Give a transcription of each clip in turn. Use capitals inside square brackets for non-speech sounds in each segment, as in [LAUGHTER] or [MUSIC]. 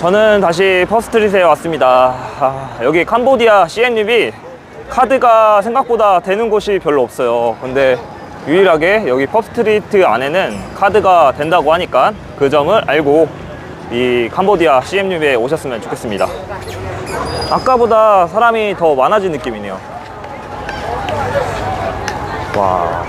저는 다시 퍼스트릿에 왔습니다. 아, 여기 캄보디아 CNUB 카드가 생각보다 되는 곳이 별로 없어요. 근데 유일하게 여기 퍼스트리트 안에는 카드가 된다고 하니까 그 점을 알고 이 캄보디아 CMUB에 오셨으면 좋겠습니다. 아까보다 사람이 더 많아진 느낌이네요. 와.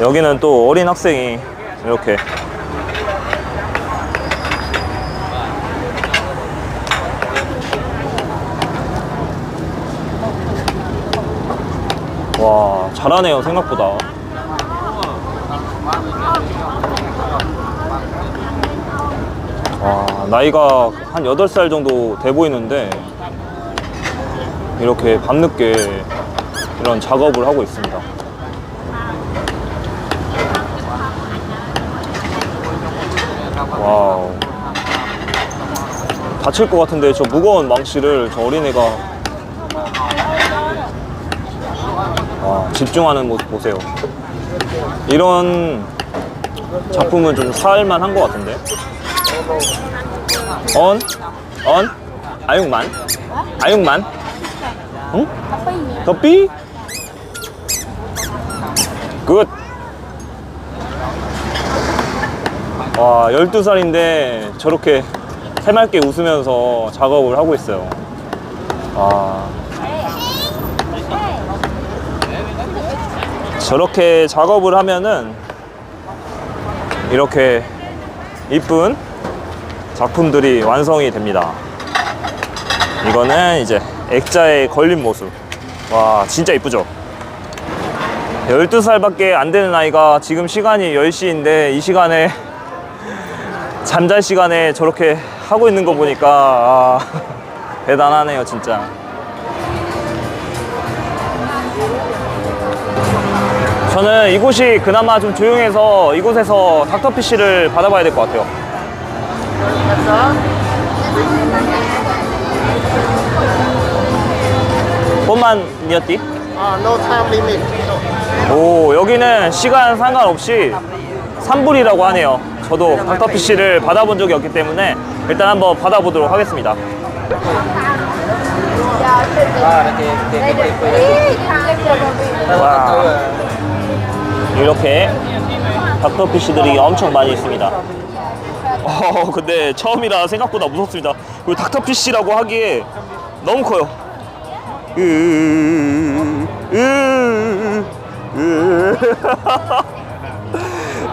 여기는 또 어린 학생이 이렇게 와 잘하네요 생각보다. 와 나이가 한 8살 정도 돼 보이는데 이렇게 밤늦게 이런 작업을 하고 있습니다. 와우. 다칠 것 같은데 저 무거운 망치를 저 어린애가 집중하는 모습 보세요. 이런 작품은 좀 살만 한 것 같은데. 언? 언? 아육만? 아육만? 응? 더삐? 굿! 와, 12살인데 저렇게 새맑게 웃으면서 작업을 하고 있어요. 와. 저렇게 작업을 하면은 이렇게 이쁜 작품들이 완성이 됩니다. 이거는 이제 액자에 걸린 모습. 와, 진짜 이쁘죠? 12살밖에 안 되는 아이가 지금 시간이 10시인데 이 시간에 [LAUGHS] 잠잘 시간에 저렇게 하고 있는 거 보니까 아, [LAUGHS] 대단하네요, 진짜. 저는 이곳이 그나마 좀 조용해서 이곳에서 닥터피쉬를 받아봐야 될 것 같아요. 니었디? Uh, no time limit. 오, 여기는 시간 상관없이 3불이라고 하네요. 저도 닥터피쉬를 받아본 적이 없기 때문에 일단 한번 받아보도록 하겠습니다. 와. 이렇게 닥터피쉬들이 엄청 많이 있습니다. 어, 근데 처음이라 생각보다 무섭습니다. 그리고 닥터피쉬라고 하기에 너무 커요. [LAUGHS]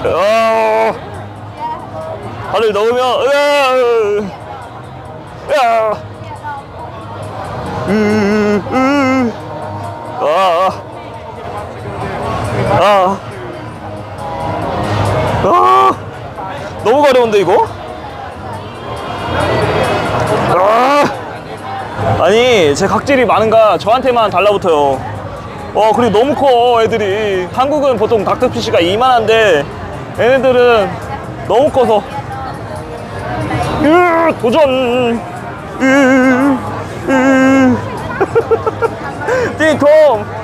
어, 발을 넣으면, 으, 으, 으, 가려운데 이거? 아, 아니 제 각질이 많은가 저한테만 달라붙어요. 어 그리고 너무 커 애들이. 한국은 보통 닥터피쉬가 이만한데 얘네들은 너무 커서. 으, 도전. 으, 으. [LAUGHS] 띵통.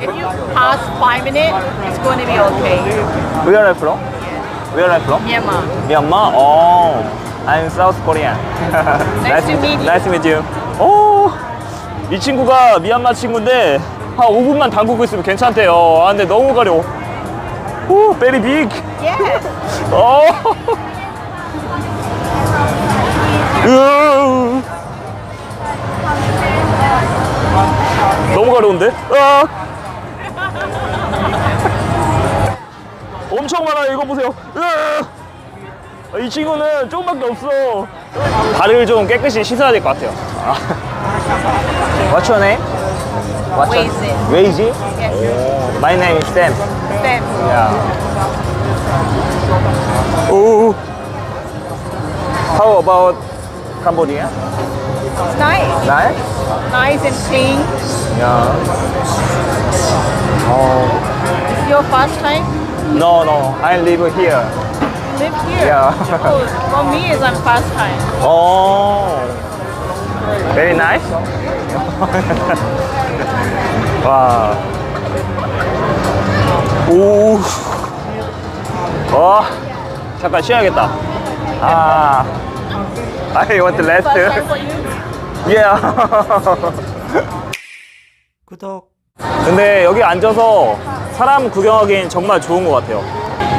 If you pass five minutes, it's going to be okay. Where are you from? Where are you from? Myanmar. Myanmar? Oh, I'm South Korean. nice, to meet you. Nice to meet you. 오, 이 친구가 미얀마 친구인데 한 5분만 담그고 있으면 괜찮대요. 아, 근데 너무 가려워. 오, very big. Yes. 어. 으. 너무 가려운데? 아. 엄청 많아요. 이거 보세요. 으아! 아, 이 친구는 조금밖에 없어. 발을 좀 깨끗이 씻어야 될 것 같아요. 아. What's your name? What's your- Weiji. Weiji? Yes. Oh, my name is Sam. Step. Yeah. Oh. How about Cambodia? It's nice. Nice? Nice and clean. Yeah. Oh. It's your first time? No, no. I live here. You live here? Yeah. Oh, for me, it's my first time. Oh. Very nice. 와. 오. 어. 잠깐 쉬어야겠다. 아. I want you. Yeah. 구독. 근데 여기 앉아서 사람 구경하기엔 정말 좋은 것 같아요.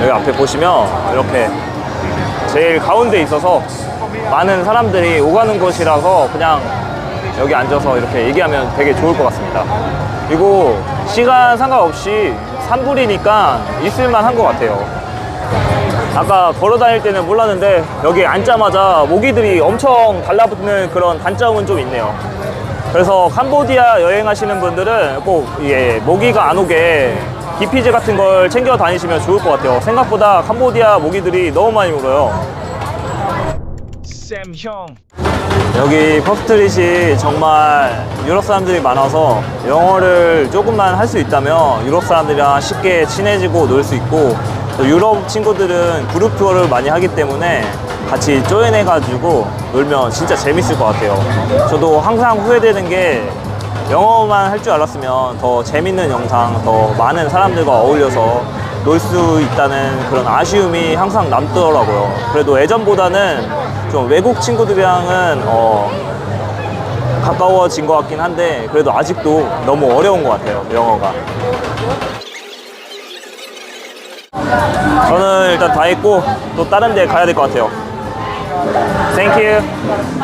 여기 앞에 보시면 이렇게 제일 가운데 있어서 많은 사람들이 오가는 곳이라서 그냥 여기 앉아서 이렇게 얘기하면 되게 좋을 것 같습니다. 그리고 시간 상관없이 산불이니까 있을만 한 것 같아요. 아까 걸어 다닐 때는 몰랐는데 여기 앉자마자 모기들이 엄청 달라붙는 그런 단점은 좀 있네요. 그래서 캄보디아 여행하시는 분들은 꼭 이게 모기가 안 오게 기피제 같은 걸 챙겨 다니시면 좋을 것 같아요. 생각보다 캄보디아 모기들이 너무 많이 물어요. 쌤 형. 여기 펍스트릿이 정말 유럽 사람들이 많아서 영어를 조금만 할 수 있다면 유럽 사람들이랑 쉽게 친해지고 놀 수 있고 또 유럽 친구들은 그룹 투어를 많이 하기 때문에 같이 조인해가지고 놀면 진짜 재밌을 것 같아요. 저도 항상 후회되는 게 영어만 할 줄 알았으면 더 재밌는 영상, 더 많은 사람들과 어울려서 놀 수 있다는 그런 아쉬움이 항상 남더라고요. 그래도 예전보다는 좀 외국 친구들이랑은 어, 가까워진 것 같긴 한데 그래도 아직도 너무 어려운 것 같아요, 영어가. 저는 일단 다 했고 또 다른 데 가야 될 것 같아요. Thank you.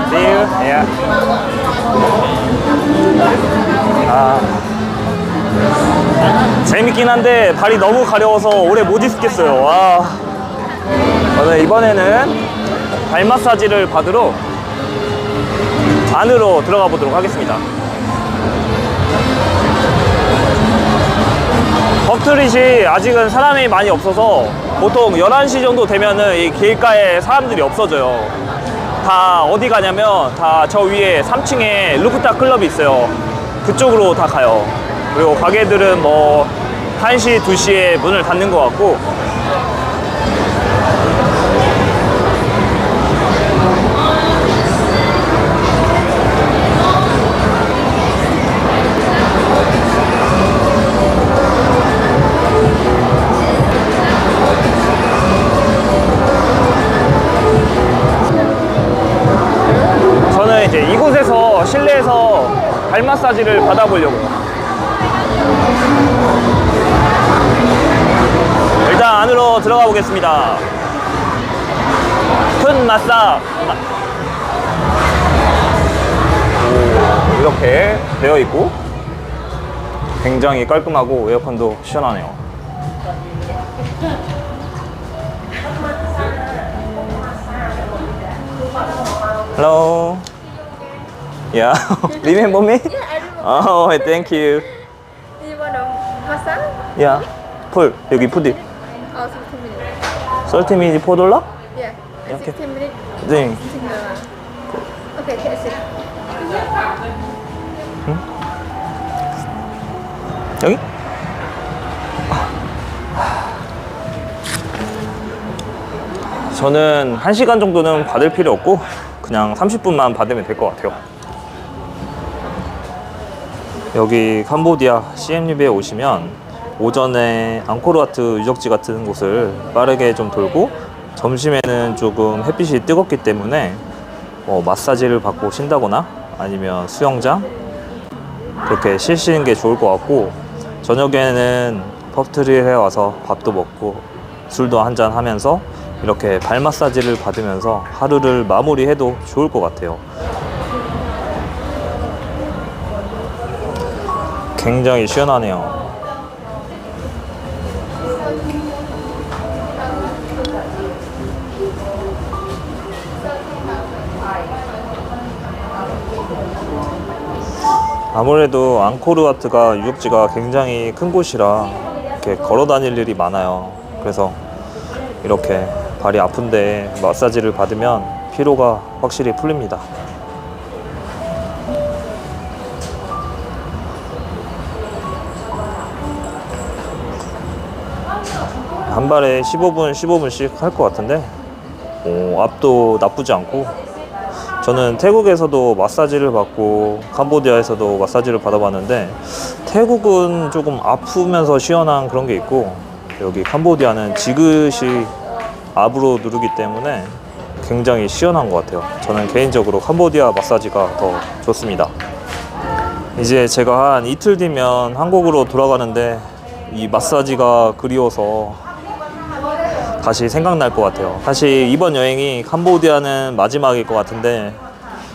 See you. Yeah. 아. 재밌긴 한데 발이 너무 가려워서 오래 못 있겠어요. 와. 저는 이번에는 발 마사지를 받으러 안으로 들어가 보도록 하겠습니다. 법트릿이 아직은 사람이 많이 없어서 보통 11시 정도 되면은 이 길가에 사람들이 없어져요. 다 어디 가냐면 다 저 위에 3층에 루프탑 클럽이 있어요. 그쪽으로 다 가요. 그리고 가게들은 뭐 1시, 2시에 문을 닫는 것 같고 이제 이곳에서 실내에서 발 마사지를 받아보려고요. 일단 안으로 들어가 보겠습니다. 큰 마사. 이렇게 되어 있고 굉장히 깔끔하고 에어컨도 시원하네요. Hello. Yeah. Remember me? Yeah, I remember. Oh, thank you. You want a massage? Yeah. 풀 여기 푸디. Oh, 16 minutes. 30 minutes 4 dollar? Yeah. Okay. 16 minutes. 네. 16 dollar. Okay, can I sit? 여기? 저는 1시간 정도는 받을 필요 없고 그냥 30분만 받으면 될 것 같아요. 여기 캄보디아 CMUB에 오시면 오전에 앙코르와트 유적지 같은 곳을 빠르게 좀 돌고 점심에는 조금 햇빛이 뜨겁기 때문에 뭐 마사지를 받고 쉰다거나 아니면 수영장 그렇게 쉬시는 게 좋을 것 같고 저녁에는 펍트리에 와서 밥도 먹고 술도 한잔 하면서 이렇게 발 마사지를 받으면서 하루를 마무리해도 좋을 것 같아요. 굉장히 시원하네요. 아무래도 앙코르와트가 유적지가 굉장히 큰 곳이라 이렇게 걸어 다닐 일이 많아요. 그래서 이렇게 발이 아픈데 마사지를 받으면 피로가 확실히 풀립니다. 한 발에 15분, 15분씩 할 것 같은데, 오, 앞도 나쁘지 않고, 저는 태국에서도 마사지를 받고 캄보디아에서도 마사지를 받아봤는데 태국은 조금 아프면서 시원한 그런 게 있고 여기 캄보디아는 지그시 압으로 누르기 때문에 굉장히 시원한 것 같아요. 저는 개인적으로 캄보디아 마사지가 더 좋습니다. 이제 제가 한 이틀 뒤면 한국으로 돌아가는데 이 마사지가 그리워서 다시 생각날 것 같아요. 사실 이번 여행이 캄보디아는 마지막일 것 같은데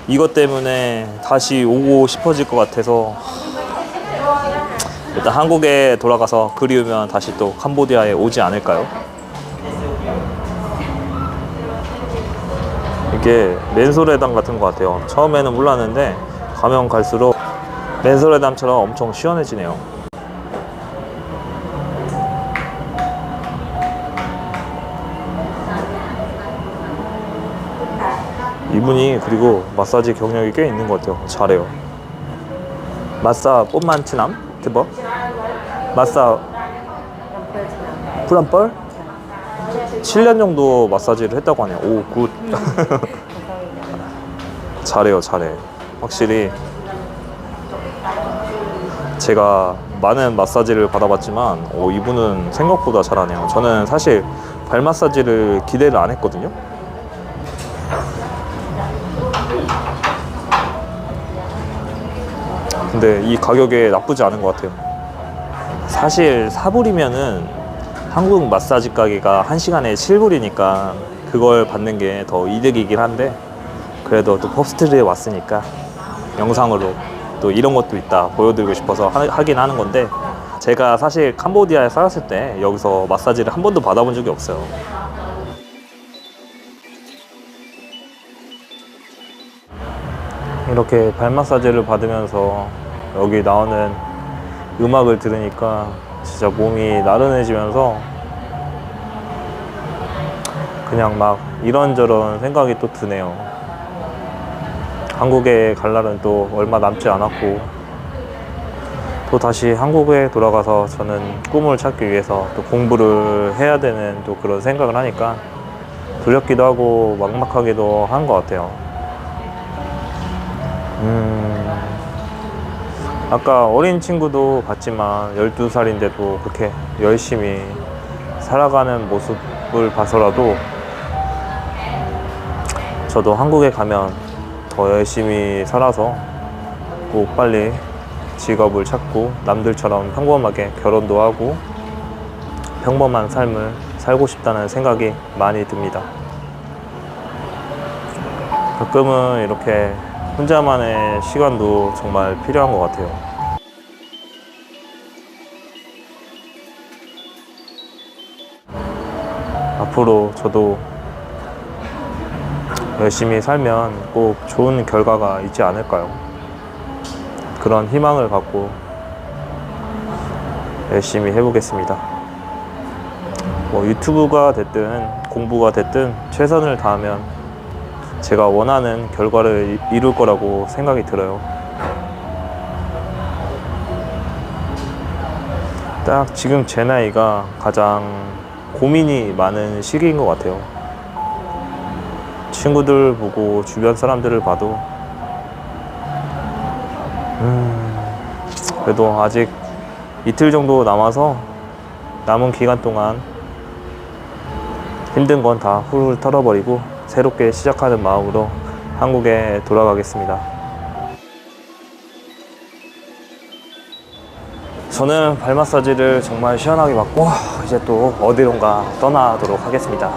이것 때문에 다시 오고 싶어질 것 같아서 일단 한국에 돌아가서 그리우면 다시 또 캄보디아에 오지 않을까요? 이게 맨소레담 같은 것 같아요. 처음에는 몰랐는데 가면 갈수록 맨소레담처럼 엄청 시원해지네요. 이분이 그리고 마사지 경력이 꽤 있는 것 같아요. 잘해요. 마사 뽐만 치남? 드버? 마사 프란뻘? 7년 정도 마사지를 했다고 하네요. 오, 굿. [LAUGHS] 잘해요, 잘해. 확실히 제가 많은 마사지를 받아봤지만 오, 이분은 생각보다 잘하네요. 저는 사실 발 마사지를 기대를 안 했거든요. 근데 이 가격에 나쁘지 않은 것 같아요. 사실 사불이면은 한국 마사지 가게가 한 시간에 7불이니까 그걸 받는 게 더 이득이긴 한데 그래도 또 펍스트리에 왔으니까 영상으로 또 이런 것도 있다 보여드리고 싶어서 하, 하긴 하는 건데 제가 사실 캄보디아에 살았을 때 여기서 마사지를 한 번도 받아본 적이 없어요. 이렇게 발 마사지를 받으면서 여기 나오는 음악을 들으니까 진짜 몸이 나른해지면서 그냥 막 이런저런 생각이 또 드네요. 한국에 갈 날은 또 얼마 남지 않았고 또 다시 한국에 돌아가서 저는 꿈을 찾기 위해서 또 공부를 해야 되는 또 그런 생각을 하니까 두렵기도 하고 막막하기도 한 것 같아요. 음, 아까 어린 친구도 봤지만 12살인데도 그렇게 열심히 살아가는 모습을 봐서라도 저도 한국에 가면 더 열심히 살아서 꼭 빨리 직업을 찾고 남들처럼 평범하게 결혼도 하고 평범한 삶을 살고 싶다는 생각이 많이 듭니다. 가끔은 이렇게 혼자만의 시간도 정말 필요한 것 같아요. 앞으로 저도 열심히 살면 꼭 좋은 결과가 있지 않을까요? 그런 희망을 갖고 열심히 해보겠습니다. 뭐 유튜브가 됐든 공부가 됐든 최선을 다하면 제가 원하는 결과를 이- 이룰 거라고 생각이 들어요. 딱 지금 제 나이가 가장 고민이 많은 시기인 것 같아요. 친구들 보고 주변 사람들을 봐도 음, 그래도 아직 이틀 정도 남아서 남은 기간 동안 힘든 건 다 훌훌 털어버리고 새롭게 시작하는 마음으로 한국에 돌아가겠습니다. 저는 발 마사지를 정말 시원하게 받고 이제 또 어디론가 떠나도록 하겠습니다.